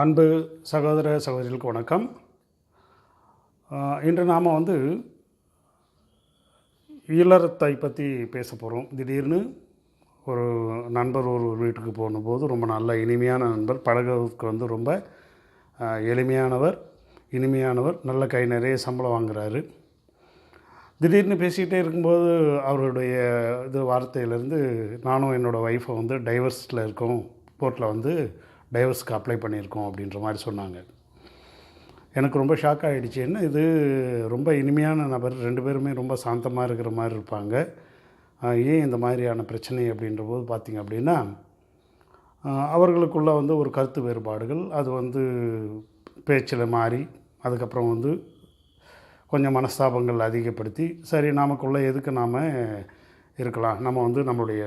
அன்பு சகோதர சகோதரிகளுக்கு வணக்கம். இன்று நாம் வந்து இல்லறத்தை பற்றி பேச போகிறோம் திடீர்னு ஒரு நண்பர் ஒரு வீட்டுக்கு போகும்போது ரொம்ப நல்ல இனிமையான நண்பர் பழகுறதுக்கு வந்து ரொம்ப எளிமையானவர் இனிமையானவர் நல்ல கை நிறைய சம்பளம் வாங்குறாரு. திடீர்னு பேசிக்கிட்டே இருக்கும்போது அவருடைய இது வார்த்தையிலேருந்து நானும் என்னோடய ஒய்ஃபை வந்து டைவர்ஸில் இருக்கோம். போர்ட்டில் வந்து டைவர்ஸ்க்கு அப்ளை பண்ணியிருக்கோம் அப்படின்ற மாதிரி சொன்னாங்க. எனக்கு ரொம்ப ஷாக் ஆகிடுச்சு என்ன இது? ரொம்ப இனிமையான நபர். ரெண்டு பேருமே ரொம்ப சாந்தமாக இருக்கிற மாதிரி இருப்பாங்க. ஏன் இந்த மாதிரியான பிரச்சனை அப்படின்ற போது பார்த்திங்க அப்படின்னா அவர்களுக்குள்ளே அவர்களுக்குள்ள வந்து ஒரு கருத்து வேறுபாடுகள். அது வந்து பேச்சில் மாறி அதுக்கப்புறம் வந்து கொஞ்சம் மனஸ்தாபங்கள் அதிகப்படுத்தி சரி நமக்குள்ளே எதுக்கு நாம் இருக்கலாம்? நம்ம வந்து நம்மளுடைய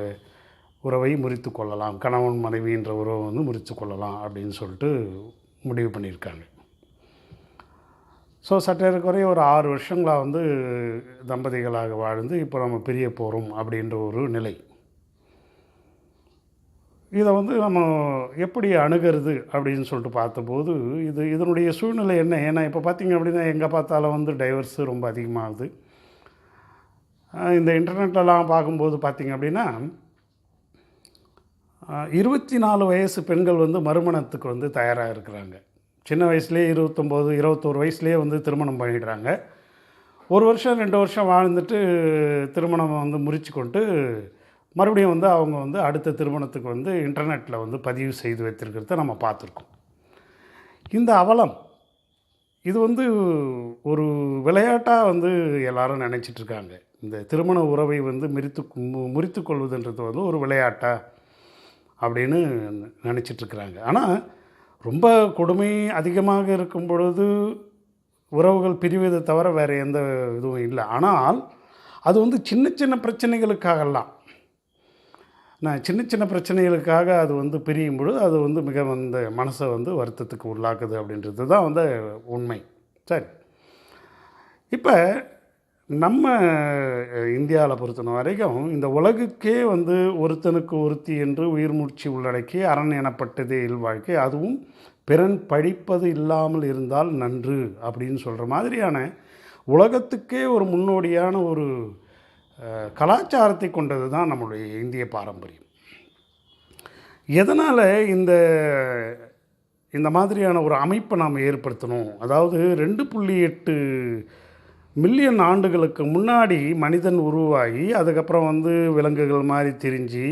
உறவை முறித்து கொள்ளலாம். கணவன் மனைவின்ற உறவை வந்து முறித்து கொள்ளலாம் அப்படின்னு சொல்லிட்டு முடிவு பண்ணியிருக்காங்க. ஸோ சட்டேறக்குறைய ஒரு ஆறு வருஷங்களாக வந்து தம்பதிகளாக வாழ்ந்து இப்போ நம்ம பிரிய போகிறோம் அப்படின்ற ஒரு நிலை. இதை வந்து நம்ம எப்படி அணுகிறது அப்படின்னு சொல்லிட்டு பார்த்தபோது இது இதனுடைய சூழ்நிலை என்ன? ஏன்னா இப்போ பார்த்திங்க அப்படின்னா எங்கே பார்த்தாலும் வந்து டைவர்ஸு ரொம்ப அதிகமாகுது. இந்த இன்டர்நெட்லலாம் பார்க்கும்போது பார்த்திங்க அப்படின்னா இருபத்தி நாலு வயசு பெண்கள் வந்து மறுமணத்துக்கு வந்து தயாராக இருக்கிறாங்க. சின்ன வயசுலேயே இருபத்தொம்போது இருபத்தோரு வயசுலேயே வந்து திருமணம் பண்ணிடுறாங்க. ஒரு வருஷம் ரெண்டு வருஷம் வாழ்ந்துட்டு திருமணம் வந்து முறிச்சு கொண்டு மறுபடியும் வந்து அவங்க வந்து அடுத்த திருமணத்துக்கு வந்து இன்டர்நெட்டில் வந்து பதிவு செய்து வைத்திருக்கிறத நம்ம பார்த்துருக்கோம். இந்த அவலம் இது வந்து ஒரு விளையாட்டாக வந்து எல்லாரும் நினச்சிட்ருக்காங்க இந்த திருமண உறவை வந்து மிரித்து முறித்து கொள்வதுன்றது வந்து ஒரு விளையாட்டாக அப்படின்னு நினச்சிட்ருக்குறாங்க. ஆனால் ரொம்ப கொடுமை அதிகமாக இருக்கும் பொழுது உறவுகள் பிரிவதை தவிர வேறு எந்த இதுவும் இல்லை. ஆனால் அது வந்து சின்ன சின்ன பிரச்சனைகளுக்காகலாம். நான் சின்ன சின்ன பிரச்சனைகளுக்காக அது வந்து பிரியும் பொழுது அது வந்து மிக வந்து மனசை வந்து வருத்தத்துக்கு உள்ளாக்குது அப்படின்றது தான் வந்து உண்மை. சரி. இப்போ நம்ம இந்தியாவில் பொறுத்தன வரைக்கும் இந்த உலகுக்கே வந்து ஒருத்தனுக்கு ஒருத்தி என்று உயிர் மூச்சு உள்ளடக்கி அரண் எனப்பட்டதே இல்வாழ்க்கை. அதுவும் பிறன் படிப்பது இல்லாமல் இருந்தால் நன்று அப்படின்னு சொல்கிற மாதிரியான உலகத்துக்கே ஒரு முன்னோடியான ஒரு கலாச்சாரத்தை கொண்டது தான் நம்மளுடைய இந்திய பாரம்பரியம். எதனால் இந்த இந்த மாதிரியான ஒரு அமைப்பை நாம் ஏற்படுத்தணும்? அதாவது ரெண்டு புள்ளி எட்டு மில்லியன் ஆண்டுகளுக்கு முன்னாடி மனிதன் உருவாகி அதுக்கப்புறம் வந்து விலங்குகள் மாதிரி திரிஞ்சு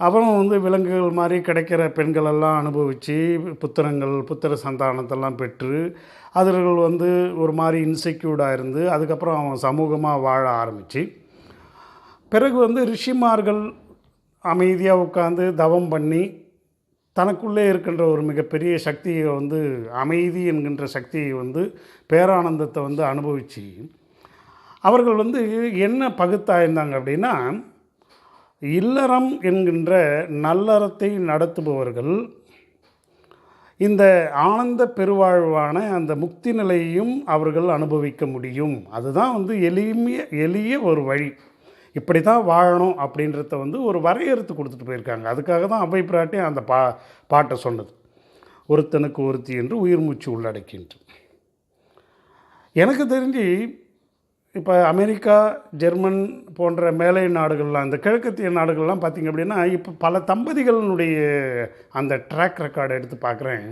அப்புறம் வந்து விலங்குகள் மாதிரி கிடைக்கிற பெண்களெல்லாம் அனுபவித்து புத்திரங்கள் புத்திர சந்தானத்தெல்லாம் பெற்று அவர்கள் வந்து ஒரு மாதிரி இன்செக்யூர்டாக இருந்து அதுக்கப்புறம் அவன் சமூகமாக வாழ ஆரம்பித்து பிறகு வந்து ரிஷிமார்கள் அமைதியாக உட்காந்து தவம் பண்ணி தனக்குள்ளே இருக்கின்ற ஒரு மிகப்பெரிய சக்தியை வந்து அமைதி என்கின்ற சக்தியை வந்து பேரானந்தத்தை வந்து அனுபவித்து அவர்கள் வந்து என்ன பகுத்தாய்ந்தாங்க அப்படின்னா இல்லறம் என்கின்ற நல்லறத்தை நடத்துபவர்கள் இந்த ஆனந்த பெருவாழ்வான அந்த முக்தி நிலையையும் அவர்கள் அனுபவிக்க முடியும். அதுதான் வந்து எளிமைய எளிய ஒரு வழி. இப்படி தான் வாழணும் அப்படின்றத வந்து ஒரு வரையறுத்து கொடுத்துட்டு போயிருக்காங்க. அதுக்காக தான் அபை பிராட்டி அந்த பா பாட்டை சொன்னது. ஒருத்தனுக்கு ஒருத்தி என்று உயிர் மூச்சு உள்ளடக்கின்று எனக்கு தெரிஞ்சு இப்போ அமெரிக்கா ஜெர்மன் போன்ற மேலை நாடுகள்லாம் இந்த கிழக்கத்திய நாடுகள்லாம் பார்த்திங்க அப்படின்னா இப்போ பல தம்பதிகளினுடைய அந்த ட்ராக் ரெக்கார்டை எடுத்து பார்க்குறேன்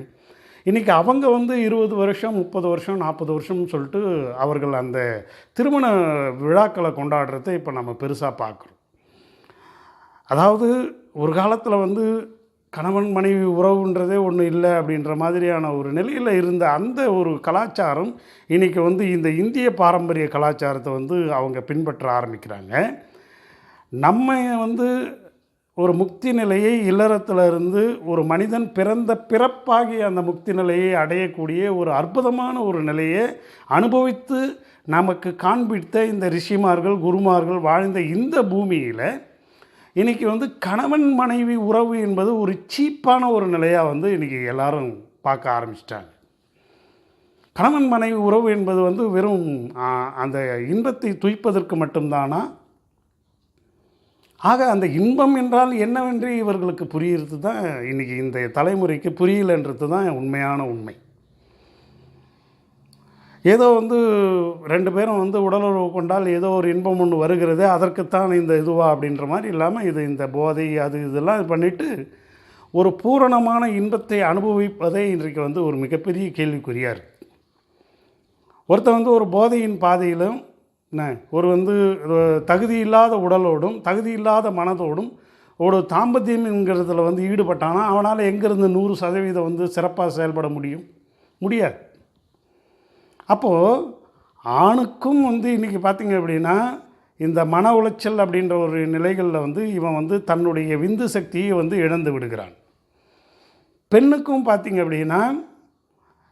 இன்றைக்கி அவங்க வந்து இருபது வருஷம் முப்பது வருஷம் நாற்பது வருஷம்னு சொல்லிட்டு அவர்கள் அந்த திருமண விழாக்களை கொண்டாடுறதை இப்போ நம்ம பெருசாக பார்க்குறோம். அதாவது ஒரு காலத்தில் வந்து கணவன் மனைவி உறவுன்றதே ஒன்றும் இல்லை அப்படின்ற மாதிரியான ஒரு நிலையில் இருந்த அந்த ஒரு கலாச்சாரம் இன்றைக்கி வந்து இந்த இந்திய பாரம்பரிய கலாச்சாரத்தை வந்து அவங்க பின்பற்ற ஆரம்பிக்கிறாங்க. நம்ம வந்து ஒரு முக்தி நிலையை இல்லறத்துல இருந்து ஒரு மனிதன் பிறந்த பிறப்பாகிய அந்த முக்தி நிலையை அடையக்கூடிய ஒரு அற்புதமான ஒரு நிலையை அனுபவித்து நமக்கு காண்பித்த இந்த ரிஷிமார்கள் குருமார்கள் வாழ்ந்த இந்த பூமியில் இன்றைக்கி வந்து கணவன் மனைவி உறவு என்பது ஒரு சீப்பான ஒரு நிலையாக வந்து இன்றைக்கி எல்லாரும் பார்க்க ஆரம்பிச்சிட்டாங்க. கணவன் மனைவி உறவு என்பது வந்து வெறும் அந்த இன்பத்தை துய்ப்பதற்கு மட்டும்தானா? ஆக அந்த இன்பம் என்றால் என்னவென்று இவர்களுக்கு புரியுறது தான் இன்றைக்கி இந்த தலைமுறைக்கு புரியலன்றது தான் உண்மையான உண்மை. ஏதோ வந்து ரெண்டு பேரும் வந்து உடலுறவு கொண்டால் ஏதோ ஒரு இன்பம் ஒன்று வருகிறது அதற்குத்தான் இந்த இதுவா அப்படின்ற மாதிரி இல்லாமல் இது இந்த போதை அது இதெல்லாம் இது பண்ணிவிட்டு ஒரு பூரணமான இன்பத்தை அனுபவிப்பதே இன்றைக்கு வந்து ஒரு மிகப்பெரிய கேள்விக்குறியாக இருக்குது ஒருத்தன் வந்து ஒரு போதையின் பாதையிலும் ஒரு வந்து தகுதி இல்லாத உடலோடும் தகுதி இல்லாத மனதோடும் ஒரு தாம்பத்தியம்ங்கிறதுல வந்து ஈடுபட்டானா அவனால் எங்கேருந்து நூறு சதவீதம் வந்து சிறப்பாக செயல்பட முடியும்? முடியாது. அப்போது ஆணுக்கும் வந்து இன்றைக்கி பார்த்திங்க அப்படின்னா இந்த மன உளைச்சல் அப்படின்ற ஒரு நிலைகளில் வந்து இவன் வந்து தன்னுடைய விந்து சக்தியை வந்து இழந்து விடுகிறான். பெண்ணுக்கும் பார்த்திங்க அப்படின்னா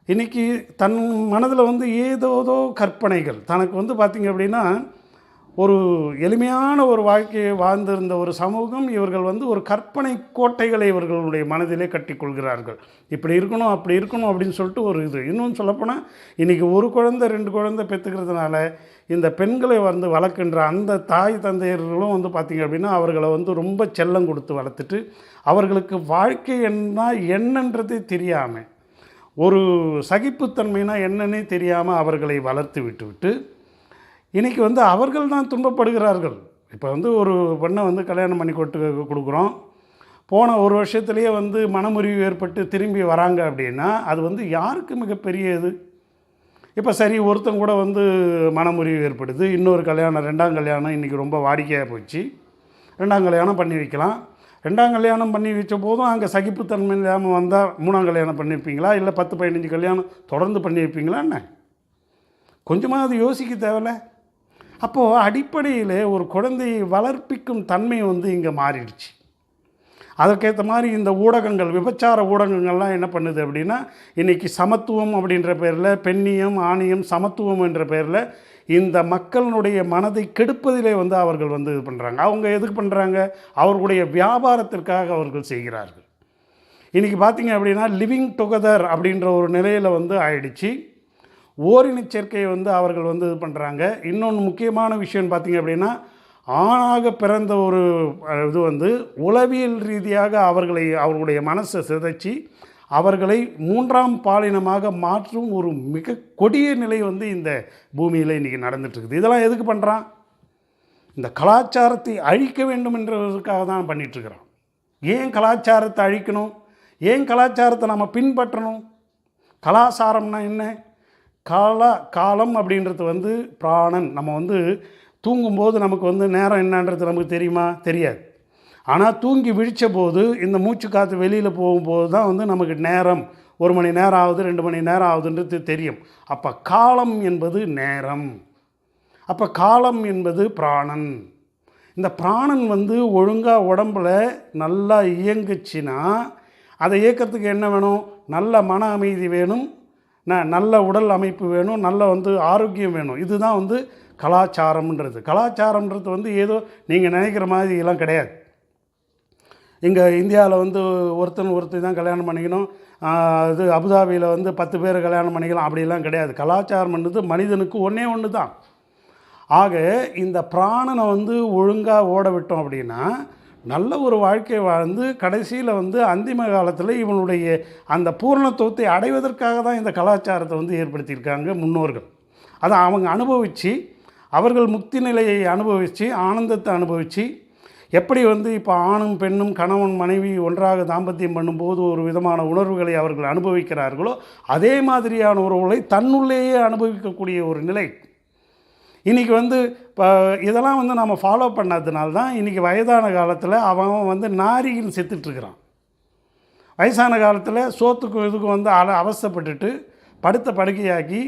இன்றைக்கி தன் மனதில் வந்து ஏதோதோ கற்பனைகள். தனக்கு வந்து பார்த்திங்க அப்படின்னா ஒரு எளிமையான ஒரு வாழ்க்கையை வாழ்ந்திருந்த ஒரு சமூகம் இவர்கள் வந்து ஒரு கற்பனை கோட்டைகளை இவர்களுடைய மனதிலே கட்டிக்கொள்கிறார்கள் இப்படி இருக்கணும் அப்படி இருக்கணும் அப்படின்னு சொல்லிட்டு ஒரு இது. இன்னும் சொல்லப்போனால் இன்றைக்கி ஒரு குழந்தை ரெண்டு குழந்தை பெற்றுக்கிறதுனால இந்த பெண்களை வந்து வளர்க்கின்ற அந்த தாய் தந்தையர்களும் வந்து பார்த்திங்க அப்படின்னா அவர்களை வந்து ரொம்ப செல்லம் கொடுத்து வளர்த்துட்டு அவர்களுக்கு வாழ்க்கை என்ன என்னன்றதே தெரியாமல் ஒரு சகிப்புத்தன்மைனா என்னன்னே தெரியாமல் அவர்களை வளர்த்து விட்டுவிட்டு இன்றைக்கி வந்து அவர்கள் தான் துன்பப்படுகிறார்கள். இப்போ வந்து ஒரு பெண்ணை வந்து கல்யாணம் பண்ணி கொட்டு கொடுக்குறோம். போன ஒரு வருஷத்துலேயே வந்து மனமுறிவு ஏற்பட்டு திரும்பி வராங்க அப்படின்னா அது வந்து யாருக்கு மிகப்பெரிய இது இப்போ சரி ஒருத்தன் கூட வந்து மனமுறிவு ஏற்படுது. இன்னொரு கல்யாணம் ரெண்டாம் கல்யாணம் இன்றைக்கி ரொம்ப வாடிக்கையாக போச்சு. ரெண்டாம் கல்யாணம் பண்ணி வைக்கலாம். ரெண்டாம் கல்யாணம் பண்ணி வச்ச போதும் அங்கே சகிப்புத்தன்மை இல்லாமல் வந்தால் மூணாம் கல்யாணம் பண்ணியிருப்பீங்களா இல்லை பத்து பதினஞ்சு கல்யாணம் தொடர்ந்து பண்ணியிருப்பீங்களா என்ன? கொஞ்சமாக அது யோசிக்க தேவையில்ல. அப்போது அடிப்படையில் ஒரு குழந்தையை வளர்ப்பிக்கும் தன்மை வந்து இங்கே மாறிடுச்சு. அதற்கேற்ற மாதிரி இந்த ஊடகங்கள் விபச்சார ஊடகங்கள்லாம் என்ன பண்ணுது அப்படின்னா இன்றைக்கி சமத்துவம் அப்படின்ற பேரில் பெண்ணியம் ஆணியம் சமத்துவம் என்ற பேரில் இந்த மக்களினுடைய மனதை கெடுப்பதிலே வந்து அவர்கள் வந்து இது பண்ணுறாங்க அவங்க எதுக்கு பண்ணுறாங்க அவர்களுடைய வியாபாரத்திற்காக அவர்கள் செய்கிறார்கள். இன்றைக்கி பார்த்திங்க அப்படின்னா லிவிங் டுகெதர் அப்படின்ற ஒரு நிலையில் வந்து ஆயிடுச்சு. ஓரின சேர்க்கையை வந்து அவர்கள் வந்து இது பண்ணுறாங்க இன்னொன்று முக்கியமான விஷயம்னு பார்த்திங்க அப்படின்னா ஆணாக பிறந்த ஒரு இது வந்து உளவியல் ரீதியாக அவர்களை அவர்களுடைய மனசை சிதைச்சி அவர்களை மூன்றாம் பாலினமாக மாற்றும் ஒரு மிக கொடிய நிலை வந்து இந்த பூமியில் இன்றைக்கி நடந்துட்டுருக்குது. இதெல்லாம் எதுக்கு பண்ணுறான் இந்த கலாச்சாரத்தை அழிக்க வேண்டும் என்றதற்காக தான் பண்ணிகிட்ருக்கிறான் ஏன் கலாச்சாரத்தை அழிக்கணும்? ஏன் கலாச்சாரத்தை நம்ம பின்பற்றணும்? கலாச்சாரம்னா என்ன? கால காலம் அப்படின்றது வந்து பிராணன். நம்ம வந்து தூங்கும்போது நமக்கு வந்து நேரம் என்னன்றது நமக்கு தெரியுமா? தெரியாது. ஆனால் தூங்கி விழித்த போது இந்த மூச்சு காற்று வெளியில் போகும்போது தான் வந்து நமக்கு நேரம். ஒரு மணி நேரம் ஆகுது ரெண்டு மணி நேரம் ஆகுதுன்றது தெரியும். அப்போ காலம் என்பது நேரம். அப்போ காலம் என்பது பிராணன். இந்த பிராணன் வந்து ஒழுங்காக உடம்பில் நல்லா இயங்குச்சுன்னா அதை இயக்கிறதுக்கு என்ன வேணும்? நல்ல மன அமைதி வேணும் நல்ல உடல் அமைப்பு வேணும் நல்ல வந்து ஆரோக்கியம் வேணும். இதுதான் வந்து கலாச்சாரம்ன்றது. கலாச்சாரம்ன்றது வந்து ஏதோ நீங்கள் நினைக்கிற மாதிரி எல்லாம் கிடையாது. இங்கே இந்தியாவில் வந்து ஒருத்தன் ஒருத்தர் தான் கல்யாணம் பண்ணிக்கணும். இது அபுதாபியில் வந்து பத்து பேர் கல்யாணம் பண்ணிக்கலாம். அப்படிலாம் கிடையாது. கலாச்சாரம்ன்றது மனிதனுக்கு ஒன்றே ஒன்று தான் ஆக இந்த பிராணனை வந்து ஒழுங்காக ஓட விட்டோம் அப்படின்னா நல்ல ஒரு வாழ்க்கை வாழ்ந்து கடைசியில் வந்து அந்திம காலத்தில் இவனுடைய அந்த பூர்ணத்துவத்தை அடைவதற்காக தான் இந்த கலாச்சாரத்தை வந்து ஏற்படுத்தியிருக்காங்க முன்னோர்கள். அதை அவங்க அனுபவித்து அவர்கள் முக்தி நிலையை அனுபவித்து ஆனந்தத்தை அனுபவித்து எப்படி வந்து இப்போ ஆணும் பெண்ணும் கணவன் மனைவி ஒன்றாக தாம்பத்தியம் பண்ணும்போது ஒரு விதமான உணர்வுகளை அவர்கள் அனுபவிக்கிறார்களோ அதே மாதிரியான உறவுகளை தன்னுள்ளேயே அனுபவிக்கக்கூடிய ஒரு நிலை. இன்றைக்கி வந்து இப்போ இதெல்லாம் வந்து நம்ம ஃபாலோ பண்ணதுனால தான் இன்றைக்கி வயதான காலத்தில் அவன் வந்து நாரின்னு செத்துட்ருக்கிறான். வயசான காலத்தில் சோத்துக்கும் இதுக்கும் வந்து அல அவசப்பட்டுட்டு படுத்த படுக்கையாக்கி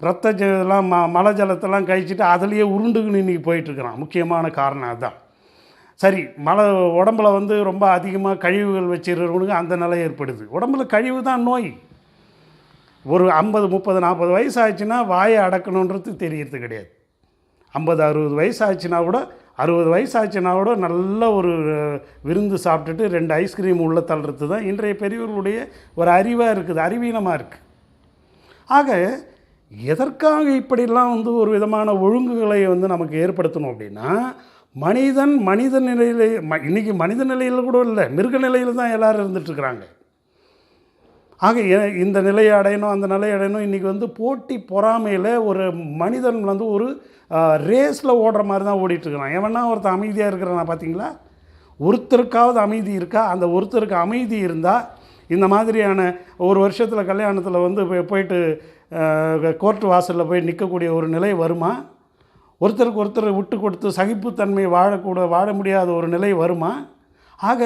ரத்த இதெல்லாம் ம மலை ஜலத்தெல்லாம் கழிச்சிட்டு அதுலேயே உருண்டுக்குன்னு இன்றைக்கி போயிட்டுருக்கிறான் முக்கியமான காரணம் அதுதான் சரி மழை உடம்புல வந்து ரொம்ப அதிகமாக கழிவுகள் வச்சுருக்கிறவனுக்கு அந்த நிலை ஏற்படுது. உடம்புல கழிவு தான் நோய். ஒரு ஐம்பது முப்பது நாற்பது வயசு ஆச்சுன்னா வாயை அடக்கணுன்றது தெரியறது கிடையாது. ஐம்பது அறுபது வயசு ஆச்சுன்னா கூட அறுபது வயசு ஆச்சுன்னா கூட நல்ல ஒரு விருந்து சாப்பிட்டுட்டு ரெண்டு ஐஸ்கிரீம் உள்ள தள்ளுறது தான் இன்றைய பெரியவர்களுடைய ஒரு அறிவாக இருக்குது அறிவீனமாக இருக்குது ஆக எதற்காக இப்படிலாம் வந்து ஒரு விதமான ஒழுங்குகளை வந்து நமக்கு ஏற்படுத்தணும் அப்படின்னா மனிதன் மனித நிலையில் ம இன்றைக்கி மனித நிலையில் கூட இல்லை மிருக நிலையில் தான் எல்லோரும் இருந்துகிட்ருக்குறாங்க ஆக எ- இந்த நிலையை அடையணும் அந்த நிலையை அடையணும் இன்றைக்கி வந்து போட்டி பொறாமையில் ஒரு மனிதன் வந்து ஒரு ரேஸில் ஓடுற மாதிரி தான் ஓடிட்டுருக்கிறான். எவனா ஒருத்தன் அமைதியாக இருக்கிறான் பார்த்தீங்களா ஒருத்தருக்காவது அமைதி இருக்கா? அந்த ஒருத்தருக்கு அமைதி இருந்தால் இந்த மாதிரியான ஒரு வருஷத்தில் கல்யாணத்தில் வந்து போய் போயிட்டு கோர்ட்டு வாசலில் போய் நிற்கக்கூடிய ஒரு நிலை வருமா? ஒருத்தருக்கு ஒருத்தர் விட்டு கொடுத்து சகிப்புத்தன்மை வாழக்கூட வாழ முடியாத ஒரு நிலை வருமா? ஆக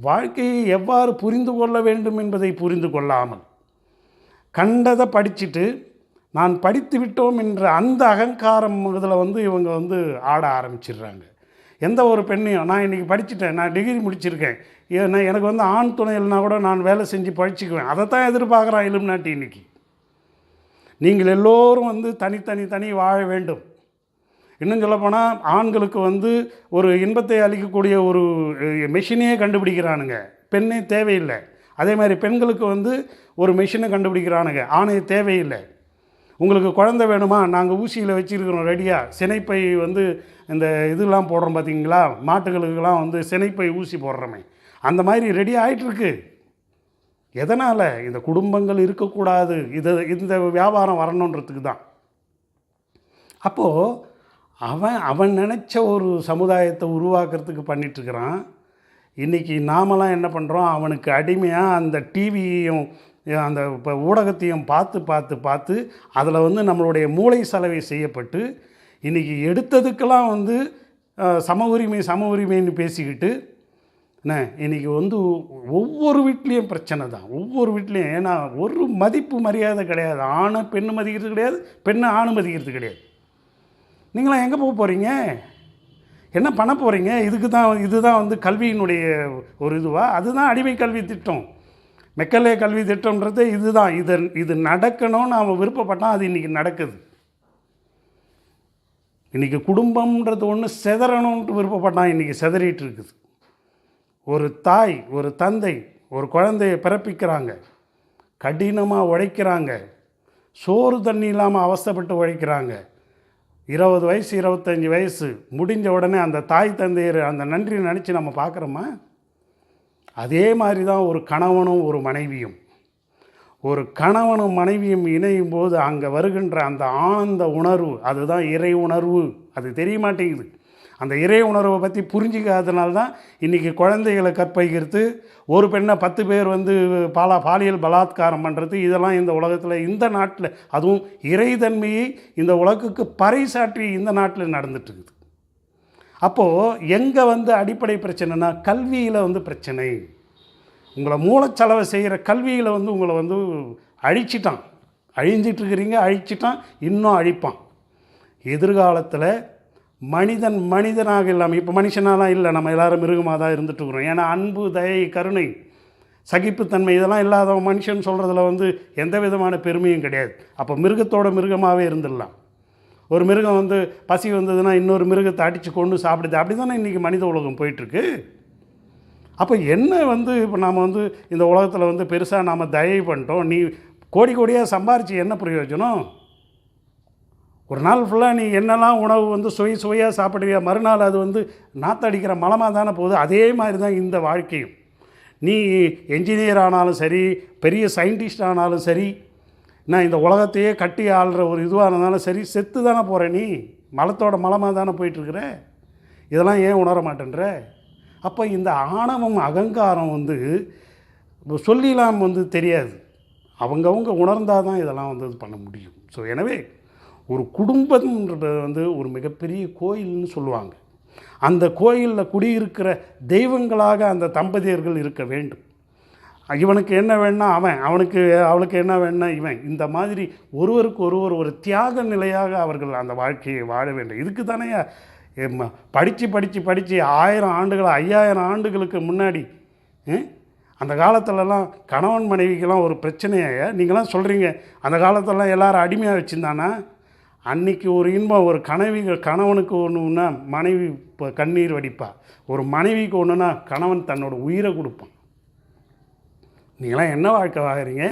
வாழ்க்கையை எவ்வாறு புரிந்து கொள்ள வேண்டும் என்பதை புரிந்து கொள்ளாமல் கண்டதை படிச்சுட்டு நான் படித்து விட்டோம் என்ற அந்த அகங்காரம் இதில் வந்து இவங்க வந்து ஆட ஆரம்பிச்சிடுறாங்க. எந்த ஒரு பெண்ணையும் நான் இன்றைக்கி படிச்சுட்டேன் நான் டிகிரி முடிச்சிருக்கேன் ஏன்னா எனக்கு வந்து ஆண் துணை இல்லைனா கூட நான் வேலை செஞ்சு படிச்சுக்குவேன். அதை தான் எதிர்பார்க்குறான் இலும் நாட்டி இன்னைக்கு. நீங்கள் எல்லோரும் வந்து தனித்தனி தனி வாழ வேண்டும். இன்னும் சொல்லப்போனால் ஆண்களுக்கு வந்து ஒரு இன்பத்தை அளிக்கக்கூடிய ஒரு மெஷினையே கண்டுபிடிக்கிறானுங்க. பெண்ணே தேவையில்லை. அதே மாதிரி பெண்களுக்கு வந்து ஒரு மெஷினை கண்டுபிடிக்கிறானுங்க. ஆணை தேவையில்லை. உங்களுக்கு குழந்தை வேணுமா? நாங்கள் ஊசியில் வச்சுருக்கிறோம் ரெடியாக சினைப்பை வந்து இந்த இதெல்லாம் போடுறோம் பார்த்தீங்களா மாட்டுகளுக்கெல்லாம் வந்து சினைப்பை ஊசி போடுறோமே. அந்த மாதிரி ரெடி ஆகிட்டுருக்கு எதனால்? இந்த குடும்பங்கள் இருக்கக்கூடாது. இதை இந்த வியாபாரம் வரணுன்றதுக்கு தான் அப்போது அவன் அவன் நினச்ச ஒரு சமுதாயத்தை உருவாக்குறதுக்கு பண்ணிகிட்ருக்கிறான் இன்றைக்கி நாமெல்லாம் என்ன பண்ணுறோம் அவனுக்கு அடிமையாக அந்த டிவியையும் அந்த இப்போ ஊடகத்தையும் பார்த்து பார்த்து பார்த்து அதில் வந்து நம்மளுடைய மூளை செலவை செய்யப்பட்டு இன்றைக்கி எடுத்ததுக்கெல்லாம் வந்து சம உரிமை சம உரிமைன்னு பேசிக்கிட்டு என்ன இன்றைக்கி வந்து ஒவ்வொரு வீட்லேயும் பிரச்சனை தான். ஒவ்வொரு வீட்லேயும் ஏன்னா ஒரு மதிப்பு மரியாதை கிடையாது. ஆணை பெண்ணு மதிக்கிறது கிடையாது பெண்ணை ஆணு மதிக்கிறது கிடையாது. நீங்களாம் எங்கே போக போகிறீங்க? என்ன பண்ண போகிறீங்க? இதுக்கு தான் இதுதான் வந்து கல்வியினுடைய ஒரு இதுவா? அதுதான் அடிமை கல்வி திட்டம். மெக்கலே கல்வி திட்டம்ன்றது இதுதான். இது இது நடக்கணும்னு அவன் விருப்பப்பட்டான் அது இன்றைக்கி நடக்குது. இன்றைக்கி குடும்பம்ன்றது ஒன்று செதறணும்ன்ட்டு விருப்பப்பட்டான் இன்றைக்கி செதறிட்டு இருக்குது. ஒரு தாய் ஒரு தந்தை ஒரு குழந்தையை பிறப்பிக்கிறாங்க. கடினமாக உழைக்கிறாங்க. சோறு தண்ணி இல்லாமல் அவஸ்தைப்பட்டு உழைக்கிறாங்க. இருபது வயசு இருபத்தஞ்சி வயசு முடிஞ்ச உடனே அந்த தாய் தந்தையர் அந்த நன்றி நினச்சி நம்ம பார்க்குறோமா? அதே மாதிரி தான் ஒரு கணவனும் ஒரு மனைவியும். ஒரு கணவனும் மனைவியும் இணையும் போது அங்கே வருகின்ற அந்த ஆனந்த உணர்வு அதுதான் இறை உணர்வு. அது தெரிய மாட்டேங்குது. அந்த இறை உணர்வை பற்றி புரிஞ்சிக்காதனால தான் இன்றைக்கி குழந்தைகளை கற்பழிக்கிறது. ஒரு பெண்ணை பத்து பேர் வந்து பாலா பாலியல் பலாத்காரம் பண்ணுறது இதெல்லாம் இந்த உலகத்தில் இந்த நாட்டில் அதுவும் இறைத்தன்மையை இந்த உலகுக்கு பறைசாற்றி இந்த நாட்டில் நடந்துட்டுருக்குது. அப்போது எங்கே வந்து அடிப்படை பிரச்சனைனா கல்வியில் வந்து பிரச்சனை. உங்களை மூலச்செலவை செய்கிற கல்வியில் வந்து உங்களை வந்து அழிச்சிட்டான். அழிஞ்சிட்ருக்கிறீங்க அழிச்சிட்டான் இன்னும் அழிப்பான். எதிர்காலத்தில் மனிதன் மனிதனாக இல்லாமல் இப்போ மனுஷனாலாம் இல்லை நம்ம எல்லாரும் மிருகமாக தான் இருந்துட்டு இருக்கிறோம் ஏன்னா அன்பு தயை கருணை சகிப்புத்தன்மை இதெல்லாம் இல்லாதவன் மனுஷன் சொல்கிறதுல வந்து எந்த விதமான பெருமையும் கிடையாது. அப்போ மிருகத்தோட மிருகமாகவே இருந்துடலாம். ஒரு மிருகம் வந்து பசி வந்ததுன்னா இன்னொரு மிருகத்தை அடித்து கொண்டு சாப்பிடுது. அப்படி தானே இன்றைக்கி மனித உலகம் போயிட்டுருக்கு. அப்போ என்ன வந்து இப்போ நாம் வந்து இந்த உலகத்தில் வந்து பெருசாக நாம் தயவு பண்ணிட்டோம். நீ கோடி கோடியாக சம்பாரித்து என்ன பிரயோஜனம்? ஒரு நாள் ஃபுல்லாக நீ என்னெல்லாம் உணவு வந்து சுவை சுவையாக சாப்பிடுவியா? மறுநாள் அது வந்து நாத்தடிக்கிற மலமாக தானே போகுது. அதே மாதிரி தான் இந்த வாழ்க்கையும். நீ என்ஜினியர் ஆனாலும் சரி பெரிய சயின்டிஸ்ட் ஆனாலும் சரி நான் இந்த உலகத்தையே கட்டி ஆள்ற ஒரு இதுவாக இருந்தாலும் சரி செத்து தானே போகிற நீ? மலத்தோட மலமாக தானே போயிட்டுருக்குற? இதெல்லாம் ஏன் உணர மாட்டேன்ற? அப்போ இந்த ஆணவம் அகங்காரம் வந்து சொல்லிலாம் வந்து தெரியாது. அவங்கவுங்க உணர்ந்தால் தான் இதெல்லாம் வந்து இது பண்ண முடியும். ஸோ எனவே ஒரு குடும்பம்ன்றது வந்து ஒரு மிகப்பெரிய கோயில்னு சொல்லுவாங்க. அந்த கோயிலில் குடியிருக்கிற தெய்வங்களாக அந்த தம்பதியர்கள் இருக்க வேண்டும். இவனுக்கு என்ன வேணா அவன் அவனுக்கு அவளுக்கு என்ன வேணா இவன். இந்த மாதிரி ஒருவருக்கு ஒருவர் ஒரு தியாக நிலையாக அவர்கள் அந்த வாழ்க்கையை வாழ வேண்டும். இதுக்கு தானே படித்து படித்து படித்து ஆயிரம் ஆண்டுகள் ஐயாயிரம் ஆண்டுகளுக்கு முன்னாடி அந்த காலத்துலலாம் கணவன் மனைவிக்கெல்லாம் ஒரு பிரச்சனையாக நீங்களாம் சொல்கிறீங்க அந்த காலத்திலலாம் எல்லோரும் அடிமையாக வச்சுருந்தானா? அன்னைக்கு ஒரு இன்பம் ஒரு கனவி கணவனுக்கு ஒன்றுன்னா மனைவி இப்போ கண்ணீர் வடிப்பா. ஒரு மனைவிக்கு ஒன்றுனா கணவன் தன்னோட உயிரை கொடுப்பான். நீங்களாம் என்ன வாழ்க்கை வாங்குறீங்க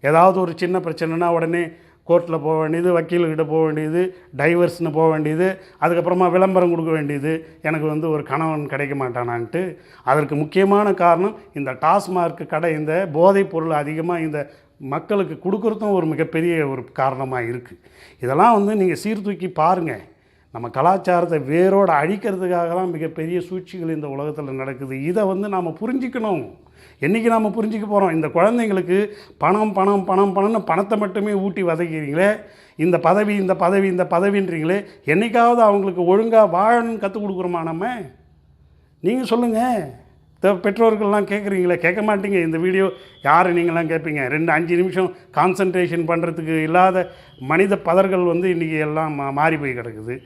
ஏதாவது ஒரு சின்ன பிரச்சனைனா உடனே கோர்ட்டில் போக வேண்டியது வக்கீல்கிட்ட போக வேண்டியது டைவர்ஸ்னு போக வேண்டியது அதுக்கப்புறமா விளம்பரம் கொடுக்க வேண்டியது எனக்கு வந்து ஒரு கணவன் கிடைக்க மாட்டானான்ட்டு. அதற்கு முக்கியமான காரணம் இந்த டாஸ்மார்க் கடை இந்த போதைப் பொருள் அதிகமாக இந்த மக்களுக்கு கொடுக்குறதும் ஒரு மிகப்பெரிய ஒரு காரணமாக இருக்குது இதெல்லாம் வந்து நீங்கள் சீர்தூக்கி பாருங்கள் நம்ம கலாச்சாரத்தை வேரோடு அழிக்கிறதுக்காக தான் மிகப்பெரிய சூழ்ச்சிகள் இந்த உலகத்தில் நடக்குது. இதை வந்து நாம் புரிஞ்சிக்கணும். என்றைக்கு நாம் புரிஞ்சிக்க போகிறோம் இந்த குழந்தைங்களுக்கு பணம் பணம் பணம் பணம்னு பணத்தை மட்டுமே ஊட்டி வதைக்கிறீங்களே? இந்த பதவி இந்த பதவி இந்த பதவின்றீங்களே? என்றைக்காவது அவங்களுக்கு ஒழுங்காக வாழணும்னு கற்றுக் கொடுக்குறோமா நம்ம? நீங்கள் சொல்லுங்கள் பெற்றோர்கள்லாம் கேட்குறீங்களே கேட்க மாட்டீங்க. இந்த வீடியோ யார் நீங்களாம் கேட்பீங்க? ரெண்டு அஞ்சு நிமிஷம் கான்சன்ட்ரேஷன் பண்ணுறதுக்கு இல்லாத மனித பதர்கள் வந்து இன்றைக்கி எல்லாம் மாறி போய் கிடக்குது.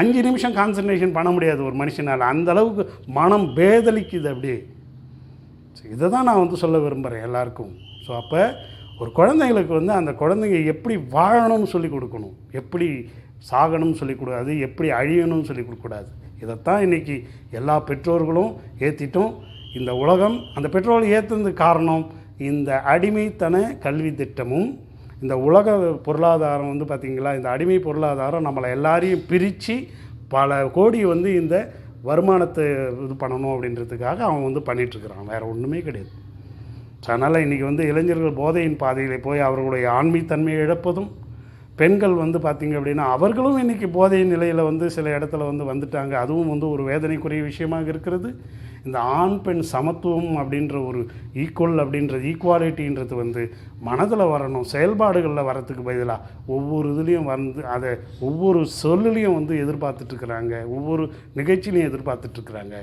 அஞ்சு நிமிஷம் கான்சன்ட்ரேஷன் பண்ண முடியாது ஒரு மனுஷனால். அந்த அளவுக்கு மனம் பேதலிக்குது அப்படியே. ஸோ இதை தான் நான் வந்து சொல்ல விரும்புகிறேன் எல்லாருக்கும். ஸோ அப்போ ஒரு குழந்தைங்களுக்கு வந்து அந்த குழந்தைங்க எப்படி வாழணும்னு சொல்லி கொடுக்கணும். எப்படி சாகணும்னு சொல்லிக்கூடாது எப்படி அழியணும்னு சொல்லி கொடுக்கக்கூடாது இதைத்தான் இன்றைக்கி எல்லா பெற்றோர்களும் ஏற்றிட்டோம் இந்த உலகம் அந்த பெட்ரோல் ஏற்றுனதுக்கு காரணம் இந்த அடிமைத்தன கல்வி திட்டமும் இந்த உலக பொருளாதாரம் வந்து பார்த்திங்களா இந்த அடிமை பொருளாதாரம் நம்மளை எல்லாரையும் பிரித்து பல கோடி வந்து இந்த வருமானத்தை இது பண்ணணும் அப்படின்றதுக்காக அவன் வந்து பண்ணிகிட்ருக்கிறான் வேறு ஒன்றுமே கிடையாது. அதனால் இன்றைக்கி வந்து இளைஞர்கள் போதையின் பாதையில் போய் அவர்களுடைய ஆண்மைத்தன்மையை இழப்பதும் பெண்கள் வந்து பார்த்திங்க அப்படின்னா அவர்களும் இன்றைக்கி போதையின் நிலையில் வந்து சில இடத்துல வந்து வந்துட்டாங்க. அதுவும் வந்து ஒரு வேதனைக்குரிய விஷயமாக இருக்கிறது. இந்த ஆண் பெண் சமத்துவம் அப்படின்ற ஒரு ஈக்குவல் அப்படின்றது ஈக்குவாலிட்டின்றது வந்து மனதில் வரணும் செயல்பாடுகளில் வரத்துக்கு பதிலாக ஒவ்வொரு இதுலேயும் வந்து அதை ஒவ்வொரு சொல்லுலேயும் வந்து எதிர்பார்த்துட்ருக்குறாங்க ஒவ்வொரு நிகழ்ச்சியிலையும் எதிர்பார்த்துட்ருக்குறாங்க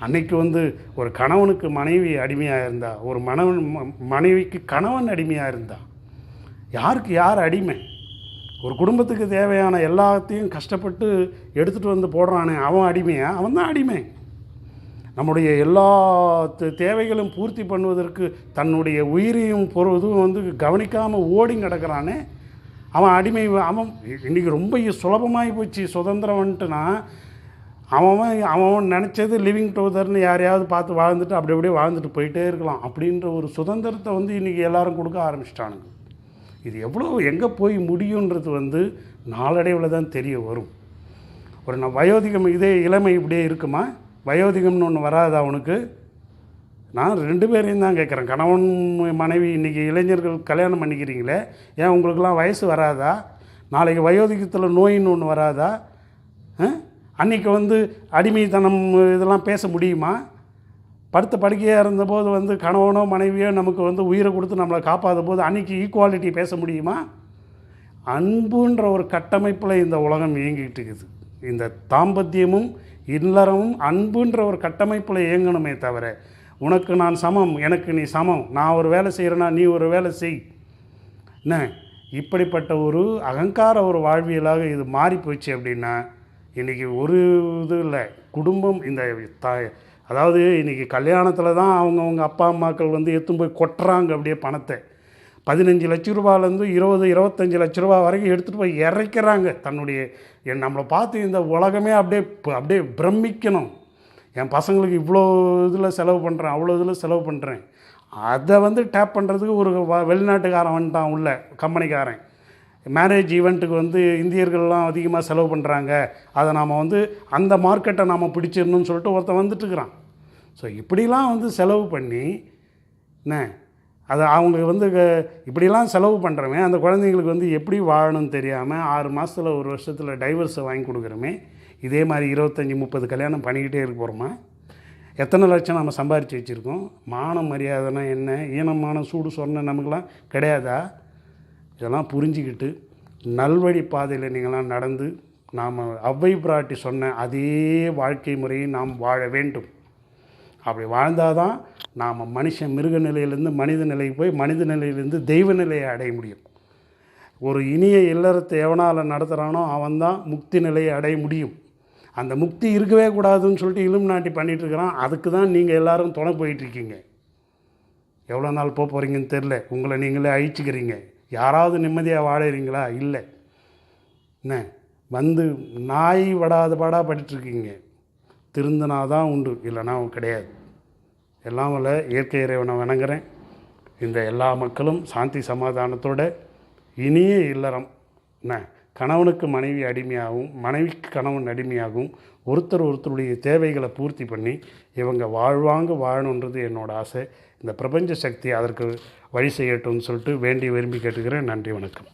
அன்னைக்கு வந்து ஒரு கணவனுக்கு மனைவி அடிமையாக இருந்தா ஒரு மணவன் ம- மனைவிக்கு கணவன் அடிமையாக இருந்தா யாருக்கு யார் அடிமை? ஒரு குடும்பத்துக்கு தேவையான எல்லாத்தையும் கஷ்டப்பட்டு எடுத்துகிட்டு வந்து போடுறானே அவன் அடிமையா? அவன் தான் அடிமை. நம்முடைய எல்லா தேவைகளும் பூர்த்தி பண்ணுவதற்கு தன்னுடைய உயிரையும் பொருதும் வந்து கவனிக்காமல் ஓடி கிடக்கிறானே அவன் அடிமை அவன் இன்றைக்கி ரொம்ப சுலபமாகி போச்சு. சுதந்திரம் வந்துட்டுனா அவன் அவன் நினச்சது லிவிங் டூதர்னு யாரையாவது பார்த்து வாழ்ந்துட்டு அப்படி அப்படியே வாழ்ந்துட்டு போயிட்டே இருக்கலாம். அப்படின்ற ஒரு சுதந்திரத்தை வந்து இன்றைக்கி எல்லோரும் கொடுக்க ஆரம்பிச்சிட்டானுங்க. இது எவ்வளோ எங்கே போய் முடியுன்றது வந்து நாளடைவில் தான் தெரிய வரும். ஒரு நான் வயோதிகம் இதே இளமை இப்படியே இருக்குமா? வயோதிகம்னு ஒன்று வராது அவனுக்கு நான் ரெண்டு பேரையும் தான் கேட்குறேன். கணவன் மனைவி இன்றைக்கி இளைஞர்கள் கல்யாணம் பண்ணிக்கிறீங்களே ஏன் உங்களுக்கெல்லாம் வயசு வராதா? நாளைக்கு வயோதிகத்தில் நோயின்னு ஒன்று வராதா? அன்றைக்கி வந்து அடிமைத்தனம் இதெல்லாம் பேச முடியுமா? படுத்த படுக்கையாக இருந்தபோது வந்து கணவனோ மனைவியோ நமக்கு வந்து உயிரை கொடுத்து நம்மளை காப்பாத போது அன்றைக்கி ஈக்குவாலிட்டி பேச முடியுமா? அன்புன்ற ஒரு கட்டமைப்பில் இந்த உலகம் இயங்கிட்டு இருக்குது. இந்த தாம்பத்தியமும் இல்லறமும் அன்புன்ற ஒரு கட்டமைப்பில் இயங்கணுமே தவிர உனக்கு நான் சமம் எனக்கு நீ சமம் நான் ஒரு வேலை செய்கிறேன்னா நீ ஒரு வேலை செய். என்ன? இப்படிப்பட்ட ஒரு அகங்கார ஒரு வாழ்வியலாக இது மாறி போச்சு அப்படின்னா இன்றைக்கி ஒரு இது இல்லை குடும்பம் இந்த த அதாவது இன்றைக்கி கல்யாணத்தில் தான் அவங்கவுங்க அப்பா அம்மாக்கள் வந்து எத்தும் போய் கொட்டுறாங்க அப்படியே பணத்தை. பதினஞ்சு லட்ச ரூபாலேருந்து இருபது இருபத்தஞ்சி லட்ச ரூபா வரைக்கும் எடுத்துகிட்டு போய் இறைக்கிறாங்க. தன்னுடைய என் நம்மளை பார்த்து இந்த உலகமே அப்படியே அப்படியே பிரமிக்கணும். என் பசங்களுக்கு இவ்வளோ இதில் செலவு பண்ணுறேன் அவ்வளோ இதில் செலவு பண்ணுறேன். அதை வந்து டேப் பண்ணுறதுக்கு ஒரு வ- வெளிநாட்டுக்காரன் வந்துட்டான் உள்ள கம்பெனிக்காரன். மேரேஜ் ஈவெண்ட்டுக்கு வந்து இந்தியர்கள்லாம் அதிகமாக செலவு பண்ணுறாங்க. அதை நாம் வந்து அந்த மார்க்கெட்டை நாம் பிடிச்சிடணும்னு சொல்லிட்டு ஒருத்தன் வந்துட்டுருக்குறான். ஸோ இப்படிலாம் வந்து செலவு பண்ணி என்ன அது அவங்க வந்து க- இப்படிலாம் செலவு பண்ணுறோமே அந்த குழந்தைங்களுக்கு வந்து எப்படி வாழணும்னு தெரியாமல் ஆறு மாதத்தில் ஒரு வருஷத்தில் டைவர்ஸை வாங்கி கொடுக்குறோமே இதே மாதிரி இருபத்தஞ்சி முப்பது கல்யாணம் பண்ணிக்கிட்டே இருக்க போகிறோமா எத்தனை லட்சம் நம்ம சம்பாரித்து வச்சுருக்கோம்? மான மரியாதைனா என்ன? ஈனமான சூடு சொன்ன நமக்குலாம் கிடையாதா? இதெல்லாம் புரிஞ்சுக்கிட்டு நல்வழி பாதையில் நீங்களாம் நடந்து நாம் அவ்வை பிராட்டி சொன்ன அதே வாழ்க்கை முறையை நாம் வாழ வேண்டும். அப்படி வாழ்ந்தால் தான் நாம் மனுஷன் மிருக நிலையிலேருந்து மனித நிலைக்கு போய் மனித நிலையிலேருந்து தெய்வ நிலையை அடைய முடியும். ஒரு இனிய இல்லறத்தை எவனால் நடத்துகிறானோ அவன்தான் முக்தி நிலையை அடைய முடியும். அந்த முக்தி இருக்கவே கூடாதுன்னு சொல்லிட்டு இலும் நாட்டி பண்ணிகிட்ருக்கிறான் அதுக்கு தான் நீங்கள் எல்லோரும் துணை போயிட்டுருக்கீங்க எவ்வளோ நாள் போக போகிறீங்கன்னு தெரில உங்களை நீங்களே அழிச்சிக்கிறீங்க. யாராவது நிம்மதியாக வாழறீங்களா? இல்லை. என்ன? வந்து நாய் வடாத பாடாக படிட்டுருக்கீங்க திருந்தினா தான் உண்டு. இல்லைன்னா கிடையாது. எல்லாம் வல்ல இயற்கை இறைவனை வணங்குறேன். இந்த எல்லா மக்களும் சாந்தி சமாதானத்தோட இனிய இல்லறம். என்ன கணவனுக்கு மனைவி அடிமையாகவும் மனைவிக்கு கணவன் அடிமையாகவும் ஒருத்தர் ஒருத்தருடைய தேவைகளை பூர்த்தி பண்ணி இவங்க வாழ்வாங்க வாழணுன்றது என்னோட ஆசை. இந்த பிரபஞ்ச சக்தி அதற்கு வழி செய்யட்டும்னு சொல்லிட்டு வேண்டி விரும்பி கேட்டுக்கிறேன். நன்றி வணக்கம்.